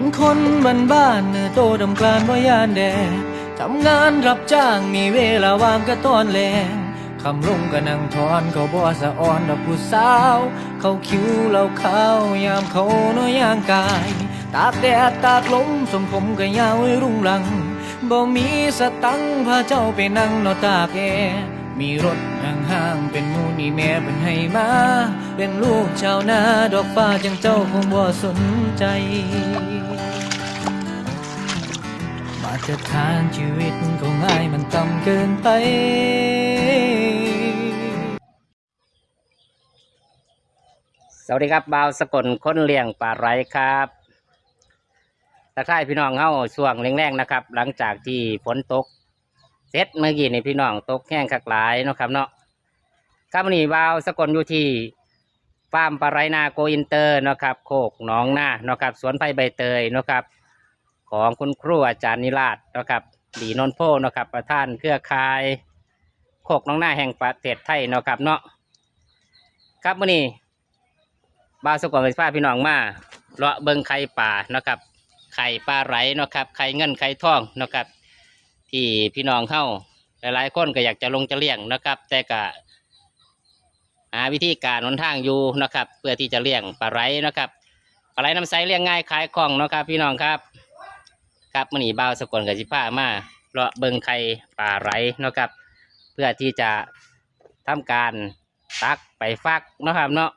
เป็นคนบ้านบ้านๆเนื้อโตดำกลานบ่ายานแดดทำงานรับจ้างมีเวลาว่างก็ตอนแลงคำลงก็นั่งทอนเขาบ่สะอ่อนดอกผู้สาว เขาคิ้วเราเขายามเขาน้อยย่างกาย ตากแดดตากลมสมผมก็ยาวรุ่งรังบ่มีสตังพาเจ้าไปนั่งนอตากแอมีรถห่างๆเป็นมูนี่แม่เป็นให้มา เป็นลูกชาวนาดอกฟ้าจังเจ้าคงบ่สนใจ ตรฐานชีวิตของง่ายมันต่ำเกินไป สวัสดีครับบ่าวสกลค้นเลี้ยงปลาไหลครับทักทายพี่น้องเฮาช่วงแรงๆนะครับ หลังจากที่ฝนตกเสร็จเมื่อกี้นี่พี่น้องตกแห้งคักหลายเนาะครับเนาะครับวันนี้บ่าวสกลอยู่ที่ฟาร์มปลาไหลนาโกอินเตอร์เนาะครับ โคกหนองนาเนาะครับ สวนไผ่ใบเตยเนาะครับ ของคุณครูอาจารย์นิราชเนะครับดีนนท์โพนะครับ ประธานเครือข่ายโคกหนองหน้าแห่งประเทศไทยนะครับเนาะครับวันนี้บ้าสกลไฟฟ้าพี่น้องมาเลาะเบิงไข่ป่านะครับ ไข่ปลาไหลนะครับไข่เงินไข่ทองนะครับ ที่พี่น้องเข้าหลายๆคนก็อยากจะลงจะเลี้ยงนะครับ แต่ก็หาวิธีการหนทางอยู่นะครับ เพื่อที่จะเลี้ยงปลาไหลนะครับปลาไหลน้ำใสเลี้ยงง่ายขายคล่องนะครับ พี่น้องครับ ครับมื่อนี้บ้าวสกลกับสิผ้ามาเลาะเบิงไข่ปลาไหลเนาะครับ เพื่อที่จะทำการตักไปฟักเนาะครับเนาะ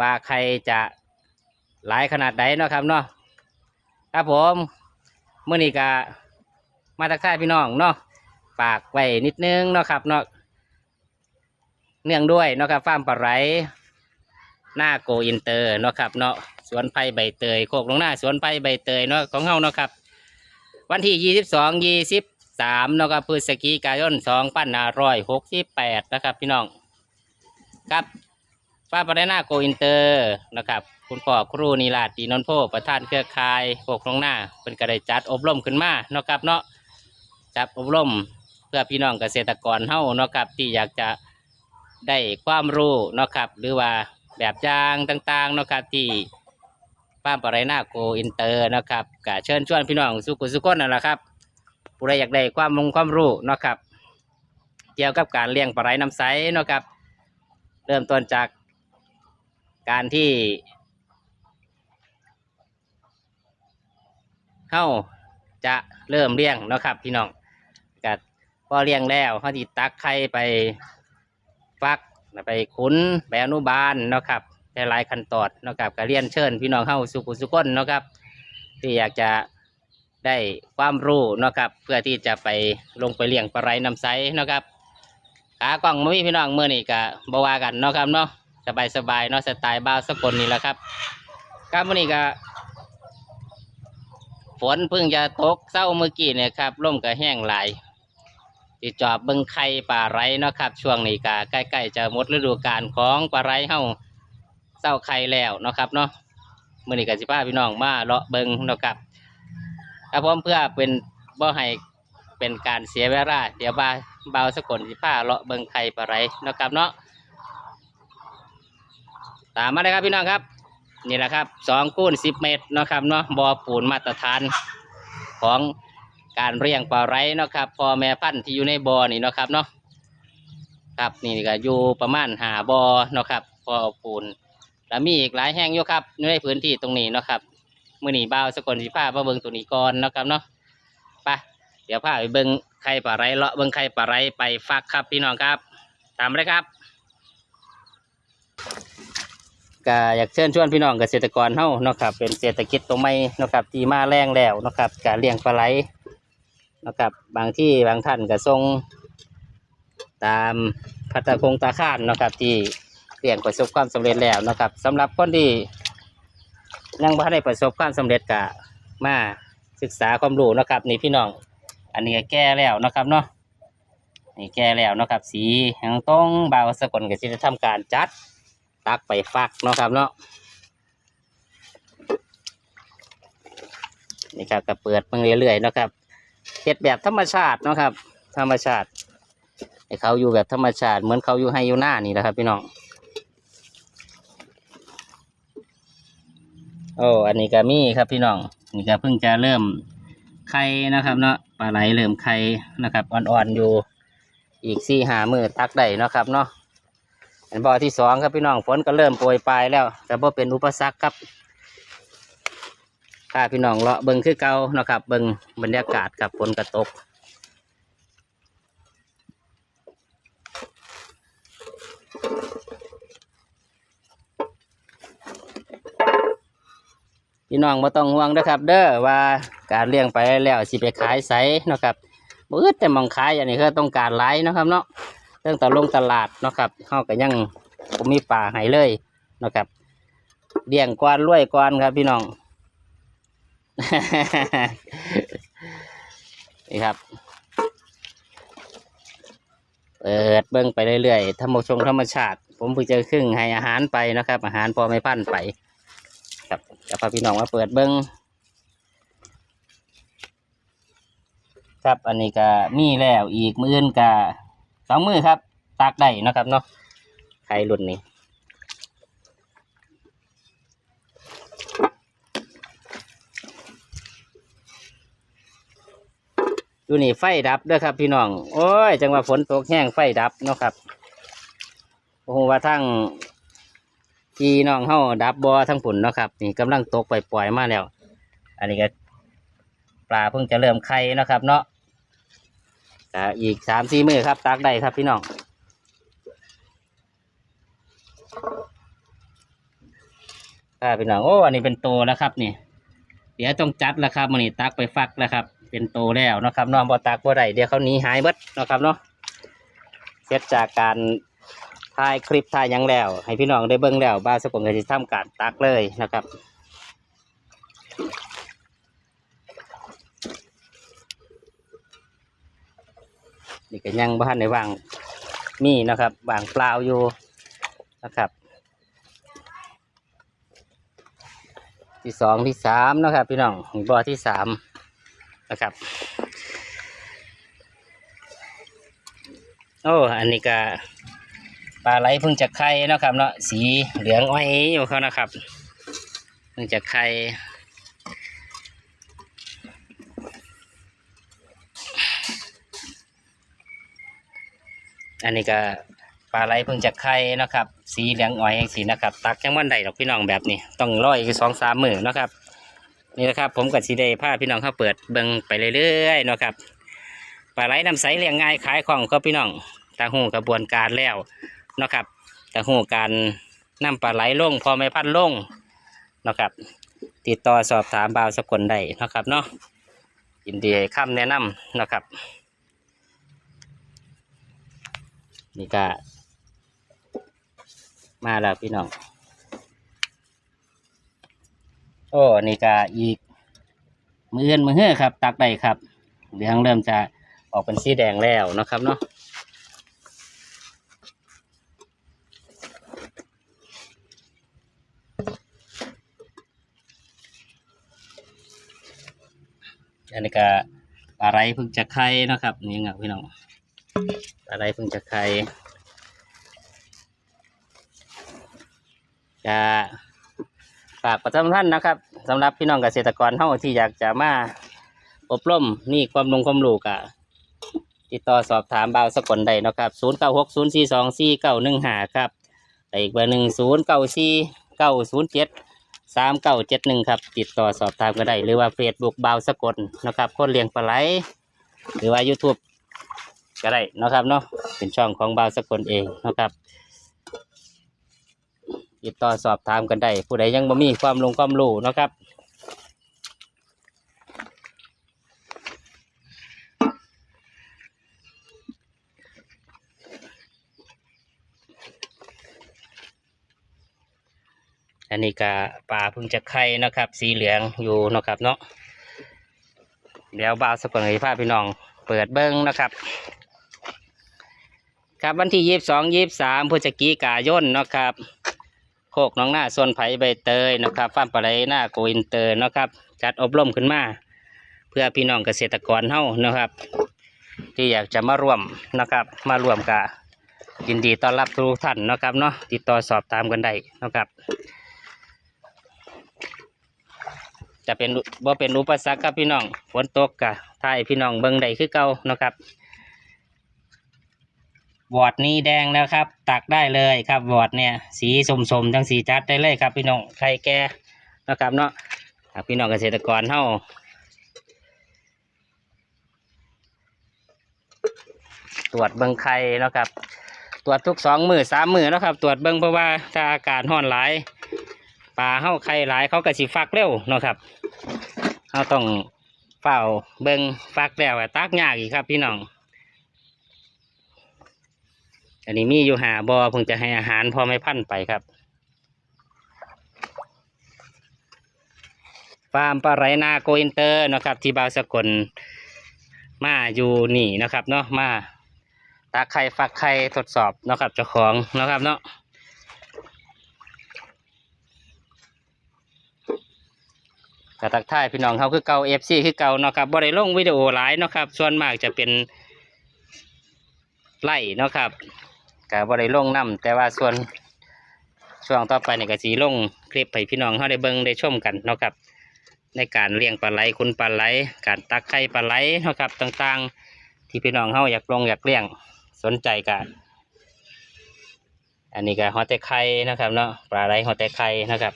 ว่าใครจะหลายขนาดไหนเนาะครับเนาะครับผมเมื่อนี้ก็มาทักทายพี่น้องเนาะฝากไว้นิดนึงเนาะครับเนาะเนื่องด้วยเนาะครับฟาร์มปลาไหลหน้าโกอินเตอร์เนาะครับเนาะสวนไผ่ใบเตยโคกลงหน้าสวนไผ่ใบเตยเนาะของเฮาเนาะครับ วันที่ยี่สิบสองยี่สิบสามนะครับพฤศจิกายนสองพันห้าร้อยหกสิบแปดนะครับ พี่น้องครับฟ้าปรนาโกอินเตอร์นะครับ คุณพ่อครูนีลาดดีนนโพประธานเครือข่ายโคกลงหน้าเป็นกระไดจัดอบรมขึ้นมาเนาะครับเนาะจัดอบรมเพื่อพี่น้องเกษตรกรเฮ้าเนาะครับที่อยากจะได้ความรู้เนาะครับ หรือว่าแบบอย่างต่างๆเนาะครับที่ ป้าปไรนาโกอินเตอร์นะครับก็เชิญชวนพี่น้องสุขุสุขคนนั่นแหละครับผู้ใดอยากได้ความมงความรู้นะครับ เกี่ยวกับการเลี้ยงปลาไหลน้ำใสนะครับ เริ่มต้นจากการที่เฮาจะเริ่มเลี้ยงนะครับ พี่น้องกัดพอเลี้ยงแล้วเขาที่ตักไข่ไปฟักไปขุนไปอนุบาลนะครับ หลายๆขั้นตอนนะครับก็เรียนเชิญพี่น้องเฮาสุขุสุขคนนะครับ ที่อยากจะได้ความรู้นะครับเพื่อที่จะไปลงไปเลี้ยงปลาไหลน้ำใสนะครับขากล้องมามีพี่น้องเมื่อนี่ก็บวากันเนาะครับเนาะสบายสบายๆเนาะสไตล์บ้าวสกลนี่แหละครับครับวันนี้ก็ฝนเพิ่งจะตกเศร้าเมื่อกี้เนี่ยครับร่มก็แห้งหลายที่จอบเบิงไข่ปลาไหลเนาะครับ ช่วงนี้ก็ใกล้ๆจะหมดฤดูกาลของปลาไหลเฮา เศร้าไข่แล้วเนาะครับเนาะมื่อนี้ก็สิพาพี่น้องมาเลาะเบิงเนาะครับครับผมเพื่อเป็นบ่ให้เป็นการเสียเวลาเดี๋ยวบ่าบ่าวสกลสิพาเลาะเบิงไข่ปลาไหลเนาะครับเนาะตามมาเลยครับพี่น้องครับ นี่แหละครับสองคูณสิบเมตรเนาะครับเนาะบ่อปูนมาตรฐานของการเรียงปลาไหลเนาะครับพอแม่พันธุ์ที่อยู่ในบอนี่เนาะครับเนาะครับนี่ก็อยู่ประมาณหาบอเนาะครับพอปูน แล้วมีอีกหลายแห่งอยู่ครับในพื้นที่ตรงนี้เนาะครับมื่อนี้บ่าวสกลสิผ้ามาเบิงตัวนี้ก่อนเนาะครับเนาะไปเดี๋ยวพาไปเบิงไข่ปลาไหลเลาะเบิงไข่ปลาไหลไปฟักครับพี่น้องครับ ตามเลยครับก็อยากเชิญชวนพี่น้องเกษตรกรเฮาเนาะครับเป็นเศรษฐกิจตัวใหม่เนาะครับที่มาแรงแล้วเนาะครับการเลี้ยงปลาไหลเนาะครับบางที่บางท่านก็ส่งตามพัตตาคงตาข้านเนาะครับที่ เลี้ยงประสบความสำเร็จแล้วนะครับสำหรับคนที่ยังไม่ได้ประสบความสำเร็จก็มาศึกษาความรู้นะครับ นี่พี่น้อง อันนี้แก่แล้วนะครับเนาะนี่แก่แล้วนะครับ สียังต้องบาวสกลก็จะทำการจัดตักไปฟักเนาะครับเนาะนี่ครับก็เปิดเพิ่งเรื่อยๆนะครับเฮ็ดแบบธรรมชาติเนาะครับ ธรรมชาติให้เขาอยู่แบบธรรมชาติ เหมือนเขาอยู่ให้อยู่หน้านี่แหละครับ พี่น้อง โอ้อันนี้ก็มีครับพี่น้องนี่ก็เพิ่งจะเริ่มไข่นะครับ เนาะปลาไหลเริ่มไข่นะครับอ่อนๆอยู่อีกสี่หามือตักได้เนาะครับเนาะอันบ่อที่สองครับพี่น้องฝนก็เริ่มโปรยปลายแล้ว แต่บ่เป็นอุปสรรคครับถ้าพี่น้องเลาะเบิ่งคือเก่าเนาะครับ เบิ่งบรรยากาศกับฝนกระตก พี่น้องบ่ต้องห่วงนะครับ เด้อว่าการเลี้ยงไปแล้วสิไปขายไสนะครับบ่อึดแต่มองขายอย่างนี้คือต้องการหลายเนะครับเนาะเรื่องตลงตลาดนะครับเฮาก็ยังบ่มีป่าให้เลยนะครับเลี้ยงกวนรวยกวนครับ พี่น้องนี่ครับเปิดเบิ้งไปเรื่อยๆธรรมชงธรรมชาติ ผมเพิ่งจะครึ่งให้อาหารไปนะครับ อาหารพอไม่พันไป ครับจะพาพี่น้องมาเปิดเบิ้งครับอันนี้ก็มีแล้วอีกมืออื่นก็สองมือครับตากได้นะครับเนาะไข่รุ่นนี้ดูนี่ไฟดับด้อครับ พี่น้อง โอ้ย จังว่าฝนตกแห้งไฟดับเนาะครับโอ้โหว่าทั้ง พี่น้องเฮาดับบอทั้งผุนเนาะครับ นี่กำลังตกปล่อยๆมาแล้ว อันนี้ก็ปลาเพิ่งจะเริ่มไข่นะครับ เนาะอีกสามสี่มือครับตักได้ครับพี่น้องครับพี่น้องโอ้อันนี้เป็นโตแล้วครับนี่เดี๋ยวต้องจัดแล้วครับมันนี่ตักไปฟักแล้วครับ เป็นโตแล้วนะครับน้องบอตักบ่ได้เดี๋ยวเขาหนีหายเบิดนะครับเนาะเสร็จจากการ ถ่ายคลิปถ่ายยังแล้ว ให้พี่น้องได้เบิ่งแล้วบ้าสกุลก็จะทำการตักเลยนะครับนี่ก็ยังบ้านในวางมีนะครับวางเปล่าอยู่นะครับที่สองที่สามนะครับ พี่น้องบ่อที่สามนะครับ โอ้ อันนี้ก็ ลาไหลเพิ่งจะไข่นะครับเนาะสีเหลืองอ้อยอยู่เขานะครับเพิ่งจะไข่อันนี้ก็ปลาไหลเพิ่งจะไข่นะครับ สีเหลืองอ้อยสีนะครับ ตักจังวันใดหรอกพี่น้องแบบนี้ต้องรออีกสองสามมือนะครับนี่นะครับผมกับสีได้ผ้าพี่น้องเขาเปิดเบิ่งไปเรื่อยๆนะครับปลาไหลน้ำใสเลี้ยงง่ายขายของก็พี่น้องตาหูกระบวนการแล้ว นะครับตาหูการนำปลาไหลลงพอไม่พันลงนะครับ ติดต่อสอบถามบ่าวสกลได้นะครับเนาะยินดีให้คำแนะนำเนะครับ นี่ก็มาแล้วพี่น้อง โอ้นี่ก็อีกมือเอื้อนมือเฮือครับ ตักได้ครับเหลืองเริ่มจะออกเป็นสีแดงแล้วนะครับเนาะ อันนี้ก็ปลาไหลเพิ่งจะไข่นะครับนี่ไงพี่น้องปลาไหลเพิ่งจะไข่จะฝากประชาสัมพันนะครับสำหรับพี่น้องเกษตรกรเฮาที่อยากจะมาอบรมนี่ความลงความรู้กะติดต่อสอบถามบ่าวสกลได้นะครับศูนย์เก้าหกศูนย์สี่สองสี่เก้าหนึ่งห้าครับแต่อีกเบอร์หนึ่งศูนย์เก้าสี่เก้าศูนย์เจ็ด สามเก้าเจ็ดหนึ่งครับ ติดต่อสอบถามก็ได้ หรือว่าเฟซบุ๊กบ่าวสกลนะครับคนเลี้ยงปลาไหล หรือว่า YouTube ก็ได้นะครับเนาะเป็นช่องของบ่าวสกลเองนะครับ ติดต่อสอบถามกันได้ผู้ใดยังบ่มีความลงความรู้นะครับ อันนี้ก็ปลาเพึ่งจะไข่นะครับ สีเหลืองอยู่นะครับเนาะเดี๋ยวบ่าวสกลให้ภาพพี่น้องเปิดเบิ้งนะครับ ครับวันที่ยี่สิบสองยี่สิบสามพฤศจิกายนนะครับ โคกน้องหน้าส่วนไผ่ใบเตยนะครับฟาร์มปลาไหลหน้าโกอินเตอร์นะครับ จัดอบรมขึ้นมา เพื่อพี่น้องเกษตรกรเฮานะครับ ที่อยากจะมาร่วมนะครับ มาร่วมกับยินดีต้อนรับทุกท่านนะครับเนาะติดต่อสอบถามกันได้นะครับ จะเป็นบ่เป็นอุปสรรคครับพี่น้องฝนตกกะถ่ายพี่น้องเบิ่งได้คือเก่านะครับวอร์ดนี้แดงแล้วครับ ตักได้เลยครับวอร์ดเนี่ย สีสมๆทั้งสีจัดได้เลยครับ พี่น้องใครแก่นะครับเนาะพี่น้องเกษตรกรเฮาตรวจเบิ่งไข่นะครับ ตรวจทุกสองมือสามมือนะครับ ตรวจเบิ่งเพราะว่าถ้าอากาศร้อนหลาย ปลาเฮาไข่หลายเขาก็สิฟักเร็วเนาะครับเฮาต้องเฝ้าเบิ่งฟักแล้วอะตักยากอีกครับ พี่น้อง อันนี้มีอยู่หาบอเพิ่งจะให้อาหารพอไม่พันไปครับฟาร์มปลาไหลนาโกอินเตอร์นะครับ ที่บาวสกลมาอยู่นี่นะครับเนาะมาตาไข่ฟักไข่ทดสอบนะครับเจ้าของนะครับเนาะ กระตักท่ายพี่น้องเขาคือเก่าเอฟซีคือเก่าเนาะครับบ่ได้ลงวิดีโอหลายเนาะครับ ส่วนมากจะเป็นไล่เนาะครับกับ่ได้ลงน้ำแต่ว่าส่วนช่วงต่อไปเนี่ยก็สีลงคลิปให้พี่น้องเขาได้เบิ่งได้ชมกันเนาะครับ ในการเลี้ยงปลาไหลคุณปลาไหล การตักไข่ปลาไหลเนาะครับต่างๆ ที่พี่น้องเขาอยากลงอยากเลี้ยงสนใจกันอันนี้ก็ฮอตเตไข่นะครับเนาะปลาไหลฮอตเตไข่นะครับ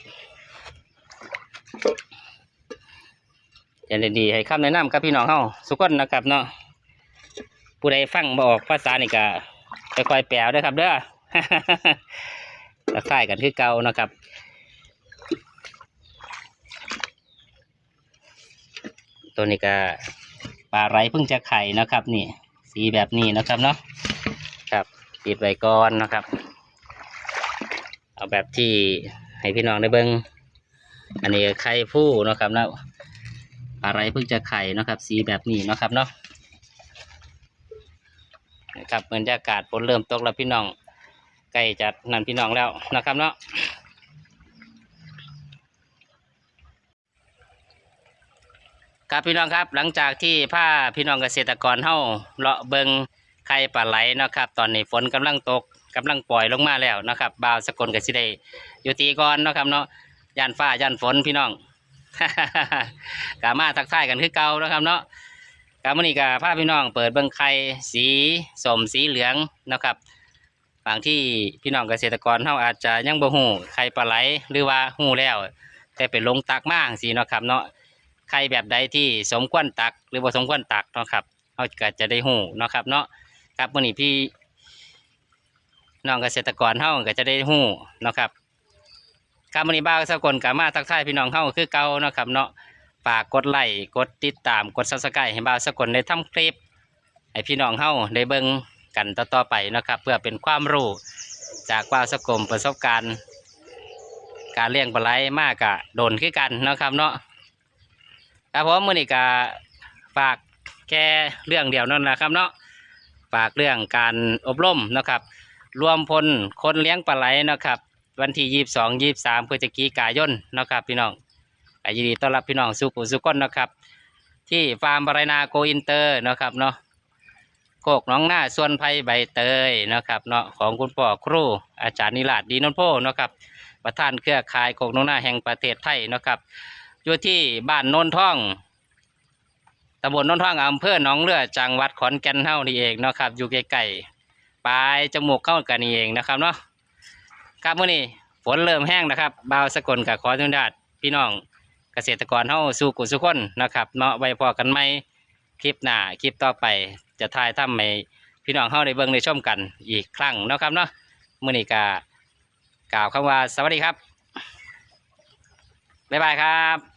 อย่าดีๆให้คำแนะนำกับพี่น้องเขาสุกคนนะครับเนาะผู้ใดฟังบออกภาษานี่ก็ค่อยๆแปลด้วยครับ เด้อคล้ายกันคือเก่านะครับตัวนี้ก็ปลาไหลเพิ่งจะไข่นะครับ นี่ สีแบบนี้นะครับเนาะครับปิดไว้ก่อนนะครับ เอาแบบที่ให้พี่น้องได้เบิงอันนี้ไข่ผู้นะครับนะ ปลาไหลเพิ่งจะไข่นะครับ สีแบบนี้นะครับเนาะนะครับบรรยากาศฝนเริ่มตกแล้วพี่น้องใกล้จะนั่นพี่น้องแล้วนะครับเนาะครับพี่น้องครับ หลังจากที่ผ้าพี่น้องเกษตรกรเฮาเลาะเบิงไข่ปลาไหลนะครับ ตอนนี้ฝนกำลังตกกำลังปล่อยลงมาแล้วนะครับบ่าวสกลกสิได้อยู่ตีก่อนนะครับเนาะย่านฟ้าย่านฝนพี่น้อง กามาทักทายกันคือเก่านะครับเนาะกามื่อนี้กาผ้าพพี่น้องเปิดเบิงไข่สีสมสีเหลืองนะครับบางที่พี่น้องเกษตรกรเฮาอาจจะยังบ่ฮู้ไข่ปลาไหลหรือว่าฮู้แล้ว แต่ไปลงตักมาจั่งสีนะครับเนาะใครแบบใดที่สมควรตัก หรือว่าสมควรตักนะครับเขาก็จะได้หูนะครับเนาะครับวันนี้พี่น้องเกษตรกรเฮาก็จะได้หูนะครับ ครับวันนี้บ้าวสกลกามาทักทายพี่น้องเฮาคือเก่าเนาะครับเนาะฝากกดไลค์กดติดตามกดซับสไครต์ให้บ้าวสกลได้ทำคลิปให้พี่น้องเฮาได้เบิ่งกันต่อๆไปเนาะครับ เพื่อเป็นความรู้จากบ้าวสกลประสบการณ์ การเลี้ยงปลาไหลมากกะโดนคือกันเนาะครับเนาะครับผมมือนี้ก็ฝากแค่เรื่องเดียวนั่นนะครับเนาะฝากเรื่องการอบรมนะครับ รวมพลคนเลี้ยงปลาไหลนะครับ วันที่ยี่สิบสองยี่สิบสามพฤศจิกายนนะครับพี่น้องยินดีต้อนรับพี่น้องสุขุสุขคนนะครับ ที่ฟาร์มปลาไหลนาโกอินเตอร์นะครับเนาะโคกน้องหน้าส่วนไผ่ใบเตยนะครับเนาะของคุณพ่อครู อาจารย์นิราชดีนนโพนะครับประธานเครือข่ายโคกน้องหน้าแห่งประเทศไทยนะครับอยู่ที่บ้านโนนท่องตำบลโนนท่องอำเภอหนองเรือจังหวัดขอนแก่นเท่านี่เองนะครับอยู่ใกล้ๆปลายจมูกเข้ากันนี่เองนะครับเนาะ ครับมื่อนี้ฝนเริ่มแห้งนะครับบ่าวสกลกับขออนุญาตพี่น้องเกษตรกรเฮาสู่กุสุคนนะครับเนาะไว้พอกันไหมคลิปหน้าคลิปต่อไปจะถ่ายทำให้พี่น้องเฮาได้เบิ่งได้ชมกันอีกครั้งเนาะครับเนาะมื่อนี้ก็กล่าวคำว่าสวัสดีครับบ๊ายบายครับ